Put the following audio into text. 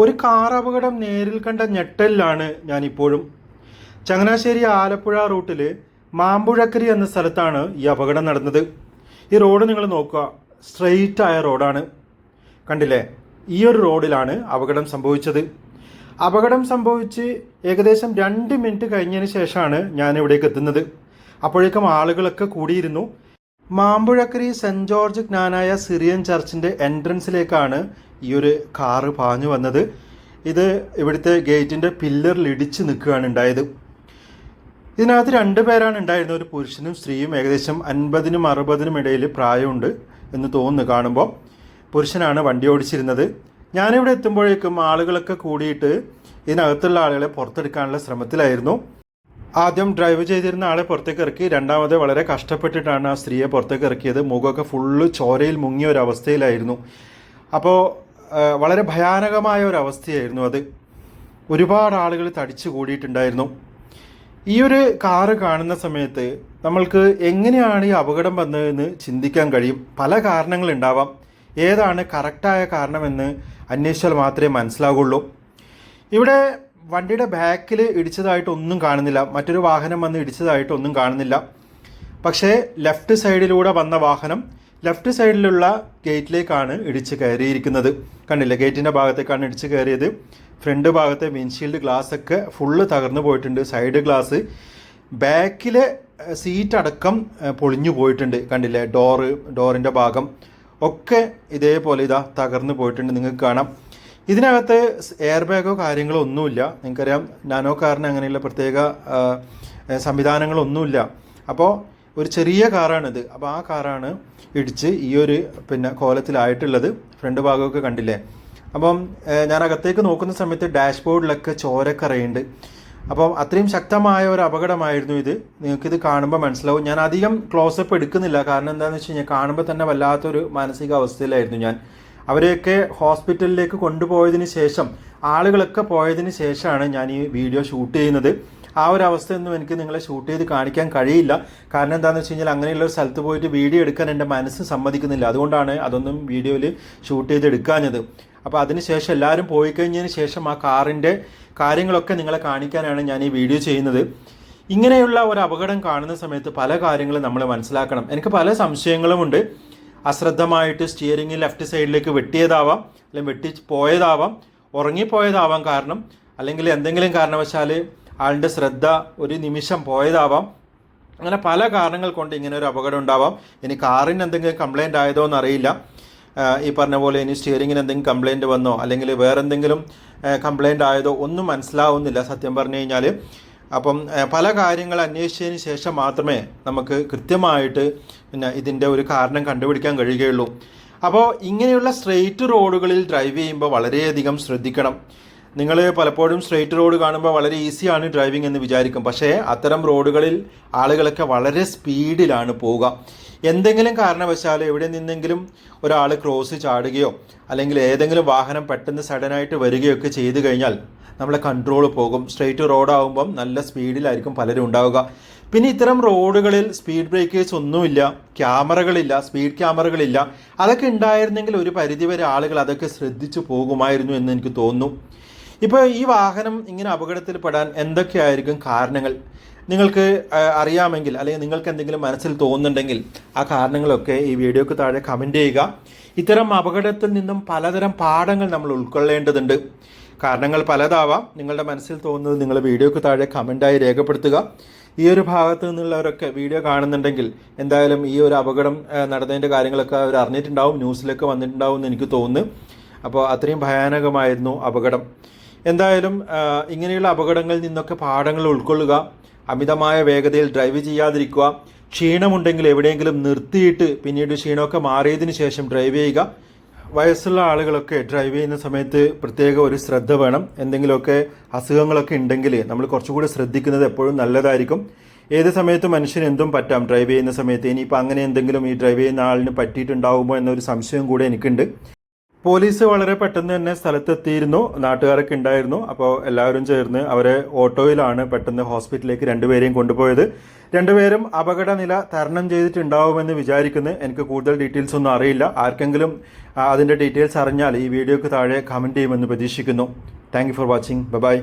ഒരു കാർ അപകടം നേരിൽ കണ്ട ഞെട്ടലിലാണ് ഞാനിപ്പോഴും. ചങ്ങനാശ്ശേരി ആലപ്പുഴ റൂട്ടിൽ മാമ്പുഴക്കരി എന്ന സ്ഥലത്താണ് ഈ അപകടം നടന്നത്. ഈ റോഡ് നിങ്ങൾ നോക്കുക സ്ട്രെയിറ്റ് ആയ റോഡാണ്. കണ്ടില്ലേ? ഈ ഒരു റോഡിലാണ് അപകടം സംഭവിച്ചത്. അപകടം സംഭവിച്ച് ഏകദേശം രണ്ട് മിനിറ്റ് കഴിഞ്ഞതിന് ശേഷമാണ് ഞാൻ ഇവിടേക്ക് എത്തുന്നത്. അപ്പോഴേക്കും ആളുകളൊക്കെ കൂടിയിരുന്നു. Mampuzhakkari saint George Knanaya Syrian ചർച്ചിന്റെ എൻട്രൻസിലേക്കാണ് ഈ ഒരു കാറ് പാഞ്ഞു വന്നത്. ഇത് ഇവിടുത്തെ ഗേറ്റിന്റെ പില്ലറിൽ ഇടിച്ച് നിൽക്കുകയാണ് ഉണ്ടായത്. ഇതിനകത്ത് രണ്ട് പേരാണ് ഉണ്ടായിരുന്നത്. ഒരു പുരുഷനും സ്ത്രീയും ഏകദേശം അൻപതിനും അറുപതിനും ഇടയിൽ പ്രായമുണ്ട് എന്ന് തോന്നുന്നു കാണുമ്പോൾ. പുരുഷനാണ് വണ്ടി ഓടിച്ചിരുന്നത്. ഞാനിവിടെ എത്തുമ്പോഴേക്കും ആളുകളൊക്കെ കൂടിയിട്ട് ഇതിനകത്തുള്ള ആളുകളെ പുറത്തെടുക്കാനുള്ള ശ്രമത്തിലായിരുന്നു. ആദ്യം ഡ്രൈവ് ചെയ്തിരുന്ന ആളെ പുറത്തേക്ക് ഇറക്കി. രണ്ടാമത് വളരെ കഷ്ടപ്പെട്ടിട്ടാണ് ആ സ്ത്രീയെ പുറത്തേക്ക് ഇറക്കിയത്. മുഖമൊക്കെ ഫുള്ള് ചോരയിൽ മുങ്ങിയ ഒരു അവസ്ഥയിലായിരുന്നു. അപ്പോൾ വളരെ ഭയാനകമായ ഒരു അവസ്ഥയായിരുന്നു അത്. ഒരുപാട് ആളുകൾ തടിച്ചു കൂടിയിട്ടുണ്ടായിരുന്നു. ഈ ഒരു കാറ് കാണുന്ന സമയത്ത് നമ്മൾക്ക് എങ്ങനെയാണ് ഈ അപകടം വന്നതെന്ന് ചിന്തിക്കാൻ കഴിയും. പല കാരണങ്ങളുണ്ടാവാം ഏതാണ് കറക്റ്റായ കാരണമെന്ന് അന്വേഷിച്ചാൽ മാത്രമേ മനസ്സിലാകുള്ളൂ ഇവിടെ വണ്ടിയുടെ ബാക്കിൽ ഇടിച്ചതായിട്ടൊന്നും കാണുന്നില്ല. മറ്റൊരു വാഹനം വന്ന് ഇടിച്ചതായിട്ടൊന്നും കാണുന്നില്ല. പക്ഷേ ലെഫ്റ്റ് സൈഡിലൂടെ വന്ന വാഹനം ലെഫ്റ്റ് സൈഡിലുള്ള ഗേറ്റിലേക്കാണ് ഇടിച്ച് കയറിയിരിക്കുന്നത്. കണ്ടില്ല? ഗേറ്റിന്റെ ഭാഗത്തേക്കാണ് ഇടിച്ച് കയറിയത്. ഫ്രണ്ട് ഭാഗത്തെ വിൻഷീൽഡ് ഗ്ലാസ് ഒക്കെ ഫുള്ള് തകർന്നു പോയിട്ടുണ്ട്. Side glass. ബാക്കിലെ സീറ്റ് അടക്കം പൊളിഞ്ഞു പോയിട്ടുണ്ട്. കണ്ടില്ലേ? ഡോറ് ഡോറിന്റെ ഭാഗം ഒക്കെ ഇതേപോലെ ഇതാ തകർന്നു പോയിട്ടുണ്ട്. നിങ്ങൾക്ക് കാണാം. ഇതിനകത്ത് എയർ ബാഗോ കാര്യങ്ങളോ ഒന്നുമില്ല. നിങ്ങൾക്കറിയാം നാനോ കാറിന് അങ്ങനെയുള്ള പ്രത്യേക സംവിധാനങ്ങളൊന്നുമില്ല. അപ്പോൾ ഒരു ചെറിയ കാറാണിത് അപ്പോൾ ആ കാറാണ് ഇടിച്ച് ഈ ഒരു പിന്നെ കോലത്തിലായിട്ടുള്ളത്. ഫ്രണ്ട് ഭാഗമൊക്കെ കണ്ടില്ലേ? അപ്പം ഞാൻ അകത്തേക്ക് നോക്കുന്ന സമയത്ത് ഡാഷ്ബോർഡിലൊക്കെ ചോരക്കറയുണ്ട്. അപ്പം അത്രയും ശക്തമായ ഒരു അപകടമായിരുന്നു ഇത്. നിങ്ങൾക്കിത് കാണുമ്പോൾ മനസ്സിലാവും. ഞാൻ അധികം ക്ലോസപ്പ് എടുക്കുന്നില്ല. കാരണം എന്താണെന്ന് വെച്ച് കഴിഞ്ഞാൽ കാണുമ്പോൾ തന്നെ വല്ലാത്തൊരു മാനസിക അവസ്ഥയിലായിരുന്നു ഞാൻ. അവരെയൊക്കെ ഹോസ്പിറ്റലിലേക്ക് കൊണ്ടുപോയതിന് ശേഷം ആളുകളൊക്കെ പോയതിന് ശേഷമാണ് ഞാൻ ഈ വീഡിയോ ഷൂട്ട് ചെയ്യുന്നത്. ആ ഒരു അവസ്ഥയൊന്നും എനിക്ക് നിങ്ങളെ ഷൂട്ട് ചെയ്ത് കാണിക്കാൻ കഴിയില്ല. കാരണം എന്താണെന്ന് വെച്ച് കഴിഞ്ഞാൽ അങ്ങനെയുള്ള ഒരു സ്ഥലത്ത് പോയിട്ട് വീഡിയോ എടുക്കാൻ എന്റെ മനസ്സ് സമ്മതിക്കുന്നില്ല. അതുകൊണ്ടാണ് അതൊന്നും വീഡിയോയിൽ ഷൂട്ട് ചെയ്ത് എടുക്കാഞ്ഞത്. അപ്പോൾ അതിനുശേഷം എല്ലാവരും പോയി കഴിഞ്ഞതിന് ശേഷം ആ കാറിന്റെ കാര്യങ്ങളൊക്കെ നിങ്ങളെ കാണിക്കാനാണ് ഞാൻ ഈ വീഡിയോ ചെയ്യുന്നത്. ഇങ്ങനെയുള്ള ഒരു അപകടം കാണുന്ന സമയത്ത് പല കാര്യങ്ങളും നമ്മൾ മനസ്സിലാക്കണം. എനിക്ക് പല സംശയങ്ങളുമുണ്ട്. അശ്രദ്ധമായിട്ട് സ്റ്റിയറിംഗ് ലെഫ്റ്റ് സൈഡിലേക്ക് വെട്ടിയതാവാം അല്ലെങ്കിൽ വെട്ടി പോയതാവാം ഉറങ്ങിപ്പോയതാവാം കാരണം അല്ലെങ്കിൽ എന്തെങ്കിലും കാരണവശാൽ ആളുടെ ശ്രദ്ധ ഒരു നിമിഷം പോയതാവാം. അങ്ങനെ പല കാരണങ്ങൾ കൊണ്ട് ഇങ്ങനെ ഒരു അപകടം ഉണ്ടാവാം. ഇനി കാറിന് എന്തെങ്കിലും കംപ്ലൈന്റ് ആയതോ എന്നറിയില്ല. ഈ പറഞ്ഞ പോലെ ഇനി സ്റ്റിയറിങ്ങിന് എന്തെങ്കിലും കംപ്ലൈന്റ് വന്നോ അല്ലെങ്കിൽ വേറെന്തെങ്കിലും കംപ്ലൈന്റ് ആയതോ ഒന്നും മനസ്സിലാവുന്നില്ല സത്യം പറഞ്ഞു കഴിഞ്ഞാൽ അപ്പം പല കാര്യങ്ങൾ അന്വേഷിച്ചതിന് ശേഷം മാത്രമേ നമുക്ക് കൃത്യമായിട്ട് പിന്നെ ഇതിന്റെ ഒരു കാരണം കണ്ടുപിടിക്കാൻ കഴിയുകയുള്ളൂ. അപ്പോൾ ഇങ്ങനെയുള്ള സ്ട്രെയിറ്റ് റോഡുകളിൽ ഡ്രൈവ് ചെയ്യുമ്പോൾ വളരെയധികം ശ്രദ്ധിക്കണം. നിങ്ങൾ പലപ്പോഴും സ്ട്രെയിറ്റ് റോഡ് കാണുമ്പോൾ വളരെ ഈസിയാണ് ഡ്രൈവിംഗ് എന്ന് വിചാരിക്കും. പക്ഷേ അത്തരം റോഡുകളിൽ ആളുകളൊക്കെ വളരെ സ്പീഡിലാണ് പോവുക. എന്തെങ്കിലും കാരണവശാൽ എവിടെ നിന്നെങ്കിലും ഒരാൾ ക്രോസ് ചാടുകയോ അല്ലെങ്കിൽ ഏതെങ്കിലും വാഹനം പെട്ടെന്ന് സഡനായിട്ട് വരികയൊക്കെ ചെയ്തു കഴിഞ്ഞാൽ നമ്മളെ കൺട്രോൾ പോകും. സ്ട്രെയിറ്റ് റോഡാകുമ്പം നല്ല സ്പീഡിലായിരിക്കും പലരും ഉണ്ടാവുക. പിന്നെ ഇത്തരം റോഡുകളിൽ സ്പീഡ് ബ്രേക്കേഴ്സ് ഒന്നുമില്ല ക്യാമറകളില്ല സ്പീഡ് ക്യാമറകളില്ല. അതൊക്കെ ഉണ്ടായിരുന്നെങ്കിൽ ഒരു പരിധിവരെ ആളുകൾ അതൊക്കെ ശ്രദ്ധിച്ചു പോകുമായിരുന്നു എന്ന് എനിക്ക് തോന്നുന്നു. ഇപ്പോൾ ഈ വാഹനം ഇങ്ങനെ അപകടത്തിൽ പെടാൻ എന്തൊക്കെയായിരിക്കും കാരണങ്ങൾ? നിങ്ങൾക്ക് അറിയാമെങ്കിൽ അല്ലെങ്കിൽ നിങ്ങൾക്ക് എന്തെങ്കിലും മനസ്സിൽ തോന്നുന്നുണ്ടെങ്കിൽ ആ കാരണങ്ങളൊക്കെ ഈ വീഡിയോക്ക് താഴെ കമന്റ് ചെയ്യുക. ഇത്തരം അപകടത്തിൽ നിന്നും പലതരം പാഠങ്ങൾ നമ്മൾ ഉൾക്കൊള്ളേണ്ടതുണ്ട്. കാരണങ്ങൾ പലതാവാം. നിങ്ങളുടെ മനസ്സിൽ തോന്നുന്നത് നിങ്ങൾ വീഡിയോക്ക് താഴെ കമന്റായി രേഖപ്പെടുത്തുക. ഈ ഒരു ഭാഗത്ത് നിന്നുള്ളവരൊക്കെ വീഡിയോ കാണുന്നുണ്ടെങ്കിൽ എന്തായാലും ഈ ഒരു അപകടം നടന്നതിന്റെ കാര്യങ്ങളൊക്കെ അവർ അറിഞ്ഞിട്ടുണ്ടാവും. ന്യൂസിലൊക്കെ വന്നിട്ടുണ്ടാവും എന്ന് എനിക്ക് തോന്നുന്നു. അപ്പോൾ അത്രയും ഭയാനകമായിരുന്നു അപകടം. എന്തായാലും ഇങ്ങനെയുള്ള അപകടങ്ങളിൽ നിന്നൊക്കെ പാഠങ്ങൾ ഉൾക്കൊള്ളുക അമിതമായ വേഗതയിൽ ഡ്രൈവ് ചെയ്യാതിരിക്കുക ക്ഷീണമുണ്ടെങ്കിൽ എവിടെയെങ്കിലും നിർത്തിയിട്ട് പിന്നീട് ക്ഷീണമൊക്കെ മാറിയതിന് ശേഷം ഡ്രൈവ് ചെയ്യുക. വയസ്സുള്ള ആളുകളൊക്കെ ഡ്രൈവ് ചെയ്യുന്ന സമയത്ത് പ്രത്യേക ഒരു ശ്രദ്ധ വേണം. എന്തെങ്കിലുമൊക്കെ അസുഖങ്ങളൊക്കെ ഉണ്ടെങ്കിൽ നമ്മൾ കുറച്ചുകൂടി ശ്രദ്ധിക്കുന്നത് എപ്പോഴും നല്ലതായിരിക്കും. ഏത് സമയത്ത് മനുഷ്യന് എന്തും പറ്റാം ഡ്രൈവ് ചെയ്യുന്ന സമയത്ത്. ഇനിയിപ്പോൾ അങ്ങനെ എന്തെങ്കിലും ഈ ഡ്രൈവ് ചെയ്യുന്ന ആളിന് പറ്റിയിട്ടുണ്ടാവുമോ എന്നൊരു സംശയം കൂടെ എനിക്കുണ്ട്. പോലീസ് വളരെ പെട്ടെന്ന് തന്നെ സ്ഥലത്തെത്തിയിരുന്നു. നാട്ടുകാരൊക്കെ ഉണ്ടായിരുന്നു. അപ്പോൾ എല്ലാവരും ചേർന്ന് അവരെ ഓട്ടോയിലാണ് പെട്ടെന്ന് ഹോസ്പിറ്റലിലേക്ക് രണ്ടുപേരെയും കൊണ്ടുപോയത്. രണ്ടുപേരും അപകടനില തരണം ചെയ്തിട്ടുണ്ടാവുമെന്ന് വിചാരിക്കുന്നു. എനിക്ക് കൂടുതൽ ഡീറ്റെയിൽസ് ഒന്നും അറിയില്ല. ആർക്കെങ്കിലും അതിന്റെ ഡീറ്റെയിൽസ് അറിഞ്ഞാൽ ഈ വീഡിയോക്ക് താഴെ കമന്റ് ചെയ്യുമെന്ന് പ്രതീക്ഷിക്കുന്നു. Thank for watching. ബൈ.